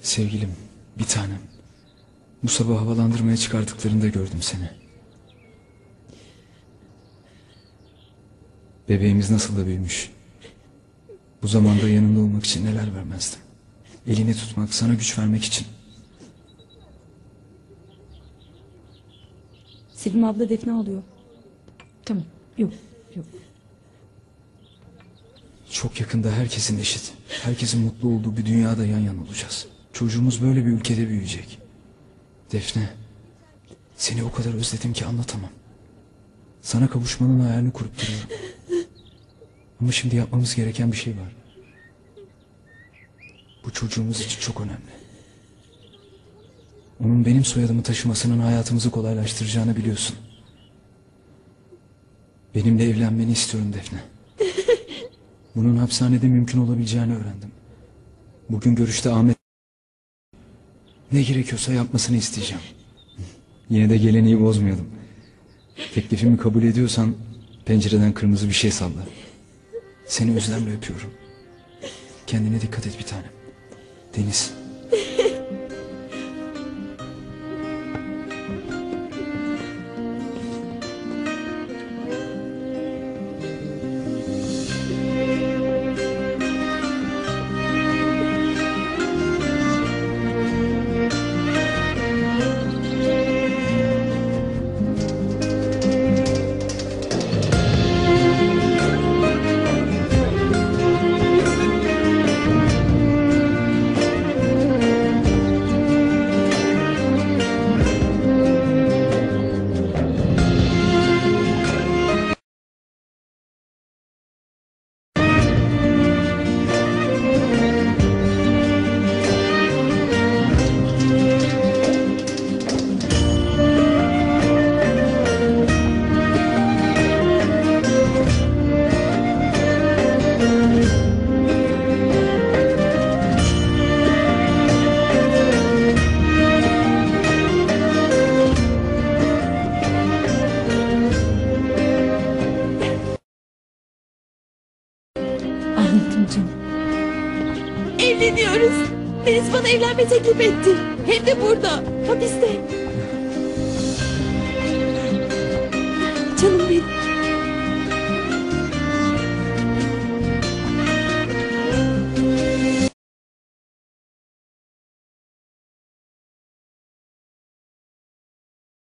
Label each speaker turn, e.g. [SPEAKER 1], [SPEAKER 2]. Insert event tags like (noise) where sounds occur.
[SPEAKER 1] Sevgilim, bir tanem. Bu sabah havalandırmaya çıkardıklarında gördüm seni. Bebeğimiz nasıl da büyümüş. Bu zamanda yanında olmak için neler vermezdim. Elini tutmak, sana güç vermek için.
[SPEAKER 2] Sevim abla Defne alıyor. Tamam. Yok. Yok.
[SPEAKER 1] Çok yakında herkesin eşit, herkesin mutlu olduğu bir dünyada yan yana olacağız. Çocuğumuz böyle bir ülkede büyüyecek. Defne, seni o kadar özledim ki anlatamam. Sana kavuşmanın hayalini kurup duruyorum. Ama şimdi yapmamız gereken bir şey var. Bu çocuğumuz için çok önemli. Onun benim soyadımı taşımasının hayatımızı kolaylaştıracağını biliyorsun. Benimle evlenmeni istiyorum Defne. (laughs) Bunun hapishanede mümkün olabileceğini öğrendim. Bugün görüşte Ahmet ne gerekiyorsa yapmasını isteyeceğim. Yine de geleneği bozmayalım. Teklifimi kabul ediyorsan pencereden kırmızı bir şey salla. Seni özlemle öpüyorum. Kendine dikkat et bir tanem. Deniz.
[SPEAKER 2] Canım.
[SPEAKER 3] Evleniyoruz. Deniz bana evlenme teklif etti. Hem de burada. Hapiste.